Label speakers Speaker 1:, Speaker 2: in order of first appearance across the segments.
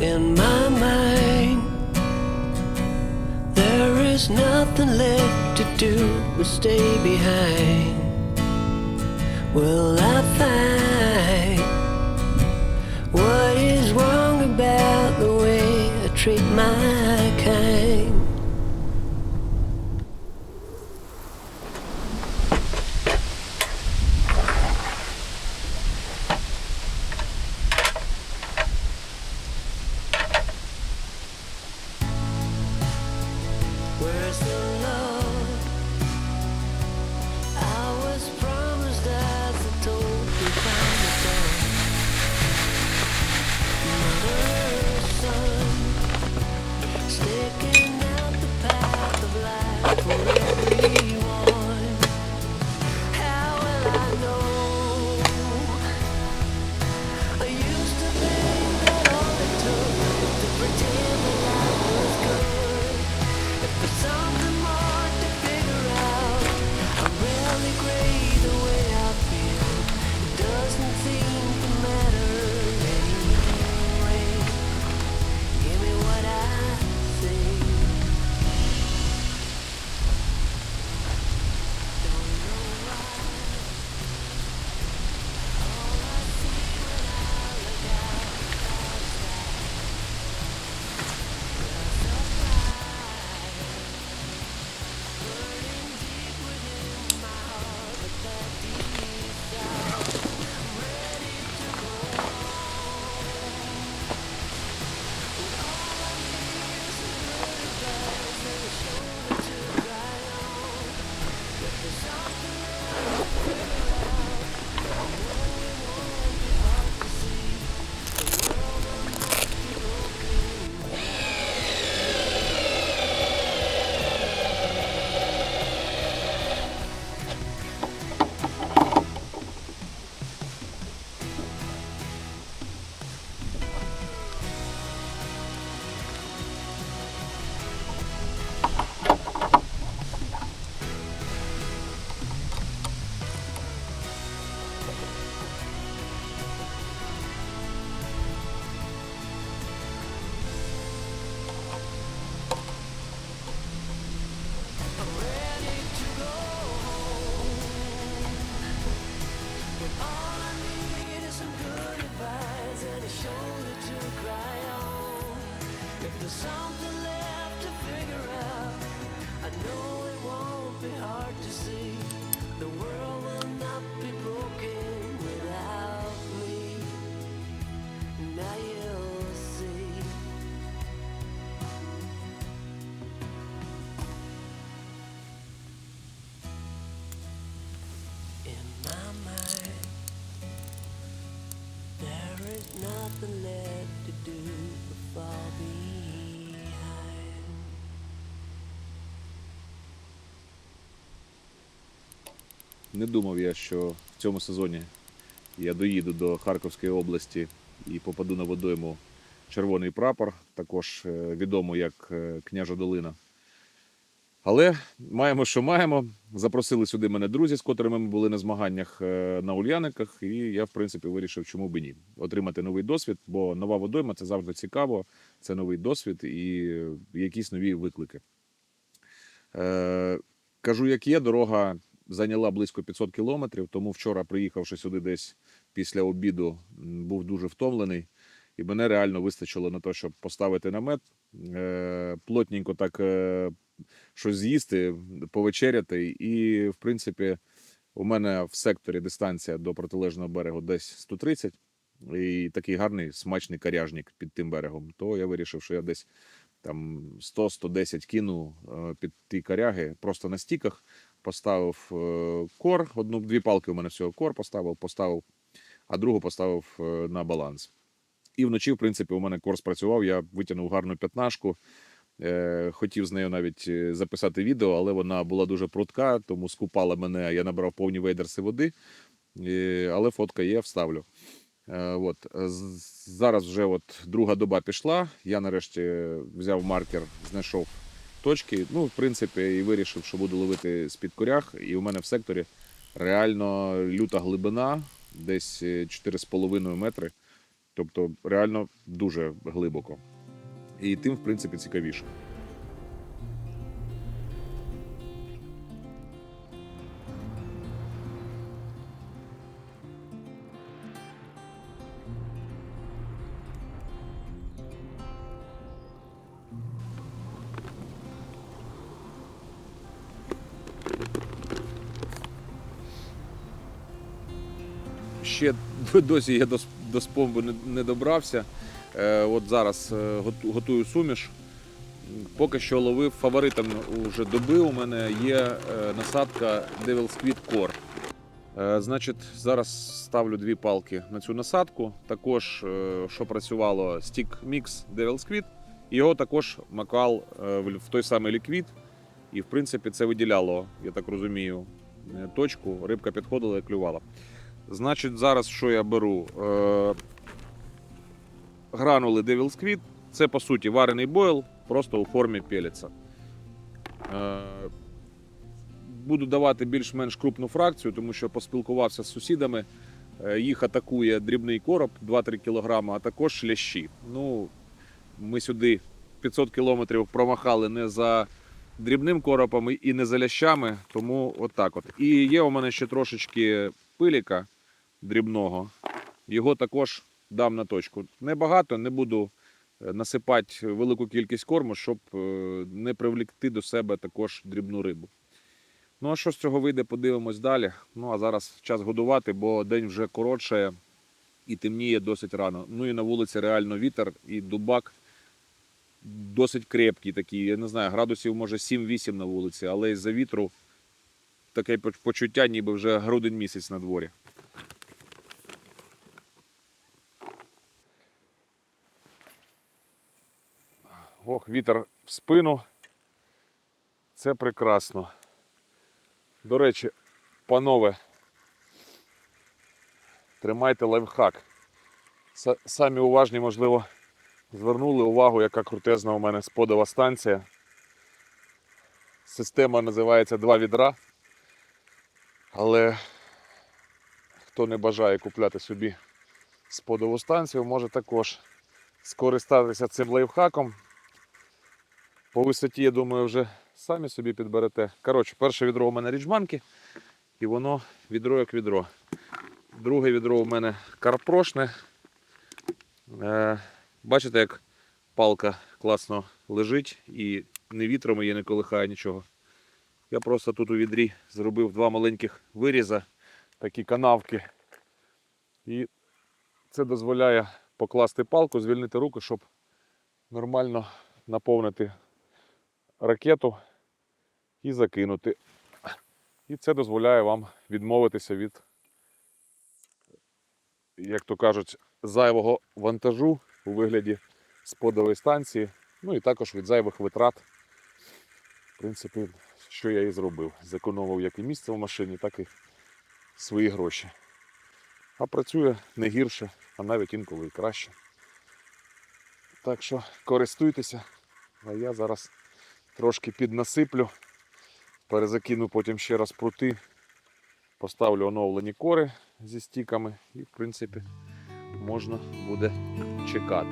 Speaker 1: in my mind. There is nothing left to do but stay behind. Will I find what is wrong about the way I treat my there's something left to figure out, I know it won't be hard to see. The world
Speaker 2: Не думав я, що в цьому сезоні я доїду до Харківської області і попаду на водойму Червоний прапор, також е, відомо як е, Княжа Долина. Але маємо, що маємо. Запросили сюди мене друзі, з котрими ми були на змаганнях е, на Ульяниках, і я, в принципі, вирішив, чому б ні. Отримати новий досвід, бо нова водойма це завжди цікаво, це новий досвід і якісь нові виклики. Кажу, як є, дорога зайняла близько 500 кілометрів, тому вчора, приїхавши сюди десь після обіду, був дуже втомлений. І мене реально вистачило на те, щоб поставити намет, е, плотненько так е, щось з'їсти, повечеряти. І, в принципі, у мене в секторі дистанція до протилежного берегу десь 130, і такий гарний смачний каряжник під тим берегом. То я вирішив, що я десь там 100-110 кину е, під ті коряги просто на стіках. Поставив е, кор, одну дві палки у мене всього кор поставив, поставив, а другу поставив е, на баланс. І вночі, в принципі, у мене кор спрацював. Я витягнув гарну п'ятнашку. Е, хотів з нею навіть записати відео, але вона була дуже прудка, тому скупала мене. Я набрав повні вейдерси води, але фотка є, вставлю. От. Зараз вже от друга доба пішла. Я нарешті взяв маркер, знайшов точки. Ну, в принципі, і вирішив, що буду ловити з-під корях. І у мене в секторі реально люта глибина, десь е, 4,5 метри. Тобто реально дуже глибоко. І тим, в принципі, цікавіше. Ще досі я до, до спомби не, добрався. Е, от зараз е, готую суміш. Поки що ловив фаворитом уже доби. У мене є е, насадка Devil's Quid Core. Значить, зараз ставлю дві палки на цю насадку. Також, що працювало, Stick Mix Devil's Quid. І його також макал в, той самий ліквід. І в принципі це виділяло, я так розумію, точку. Рибка підходила і клювала. Значить, зараз що я беру? Е, гранули Devil's Quid. Це по суті варений бойл, просто у формі пеліца. Е, буду давати більш-менш крупну фракцію, тому що поспілкувався з сусідами. Е, їх атакує дрібний короб 2-3 кг, а також лящі. Ну, ми сюди 500 кілометрів промахали не за дрібним коропом і не за лящами, тому отак от. І є у мене ще трошечки пиліка дрібного. Його також дам на точку. Небагато, не буду е, насипати велику кількість корму, щоб е, не привлекти до себе також дрібну рибу. Ну а що з цього вийде, подивимось далі. Ну а зараз час годувати, бо день вже коротше і темніє досить рано. Ну і на вулиці реально вітер і дубак досить крепкий такий. Я не знаю, градусів може 7-8 на вулиці, але із-за вітру таке почуття, ніби вже грудень місяць на дворі. Ох, вітер в спину. Це прекрасно. До речі, панове, тримайте лайфхак. Самі уважні, можливо, звернули увагу, яка крутезна у мене сподова станція. Система називається два відра. Але хто не бажає купляти собі сподову станцію, може також скористатися цим лайфхаком. По висоті, я думаю, вже самі собі підберете. Коротше, перше відро у мене ріджманки, і воно відро як відро. Друге відро у мене карпрошне. Е, бачите, як палка класно лежить і не вітром її не колихає нічого. Я просто тут у відрі зробив два маленьких виріза, такі канавки. І це дозволяє покласти палку, звільнити руку, щоб нормально наповнити ракету і закинути. І це дозволяє вам відмовитися від, як то кажуть, зайвого вантажу у вигляді сподової станції, ну і також від зайвих витрат. В принципі, що я і зробив. Зекономив як і місце в машині, так і свої гроші. А працює не гірше, а навіть інколи і краще. Так що користуйтеся, а я зараз трошки піднасиплю, перезакину потім ще раз прути, поставлю оновлені кори зі стіками. І, в принципі, можна буде чекати.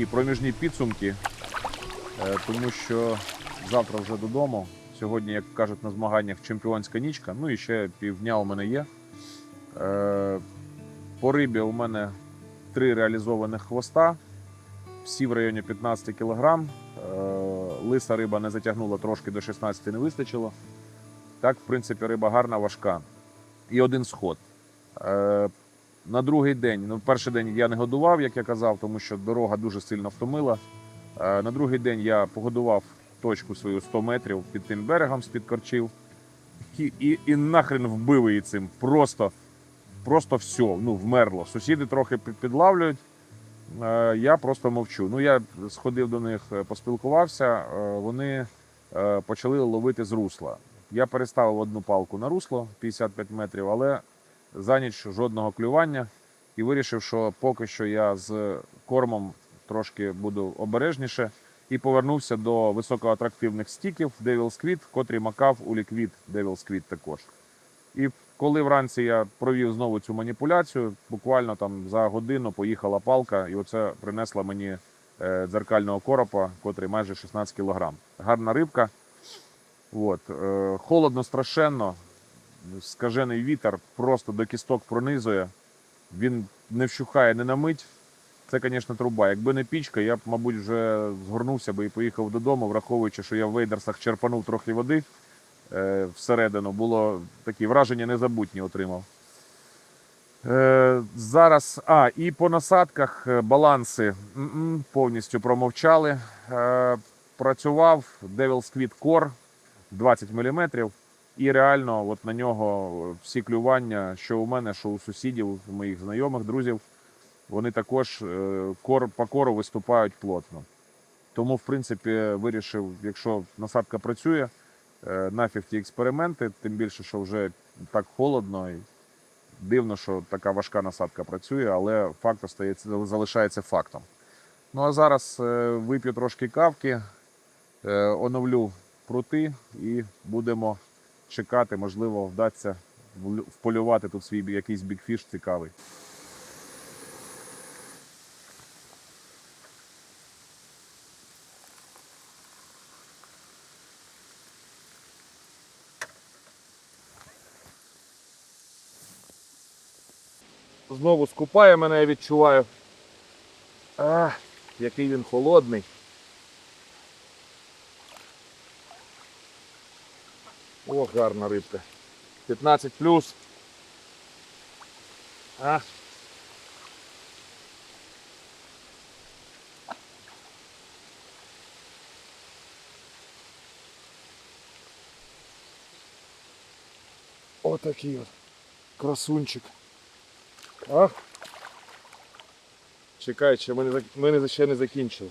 Speaker 2: Такі проміжні підсумки, е, тому що завтра вже додому. Сьогодні, як кажуть на змаганнях, чемпіонська нічка. Ну і ще півдня у мене є. Е, По рибі у мене три реалізованих хвоста, всі в районі 15 кг. Лиса риба не затягнула трошки до 16 не вистачило. Так, в принципі, риба гарна, важка. І один сход. На другий день, ну, перший день я не годував, як я казав, тому що дорога дуже сильно втомила. Е, На другий день я погодував точку свою 100 метрів під тим берегом з-під корчів. І, і, і нахрен вбив її цим. Просто, просто все, ну, вмерло. Сусіди трохи підлавлюють. Е, Я просто мовчу. Ну, я сходив до них, е, поспілкувався. Вони почали ловити з русла. Я переставив одну палку на русло 55 метрів, але за ніч жодного клювання і вирішив, що поки що я з кормом трошки буду обережніше. І повернувся до високоатрактивних стіків Devil's Quid, котрі макав у ліквід Devil's Quid також. І коли вранці я провів знову цю маніпуляцію, буквально там за годину поїхала палка, і оце принесла мені е, дзеркального коропа, котрий майже 16 кг. Гарна рибка. От. Е, холодно страшенно, скажений вітер просто до кісток пронизує. Він не вщухає ні на мить. Це, звісно, труба. Якби не пічка, я б, мабуть, вже згорнувся би і поїхав додому, враховуючи, що я в вейдерсах черпанув трохи води е, всередину. Було такі враження незабутні отримав. Е, зараз, а, і по насадках е, баланси м-м, повністю промовчали. Е, працював Devil's Quid Core 20 мм. І реально, от на нього всі клювання, що у мене, що у сусідів, у моїх знайомих, друзів, вони також е, по кору виступають плотно. Тому, в принципі, вирішив, якщо насадка працює, е, нафіг ті експерименти, тим більше, що вже так холодно і дивно, що така важка насадка працює, але факт остається, залишається фактом. Ну а зараз е, вип'ю трошки кавки, оновлю прути і будемо чекати, можливо, вдасться вполювати тут свій якийсь бікфіш цікавий. Знову скупає мене, я відчуваю. А, який він холодний. О, гарна рибка. 15 плюс. А. Отакий от красунчик. А? Чекай, ще ми не, ми не, ще не закінчили.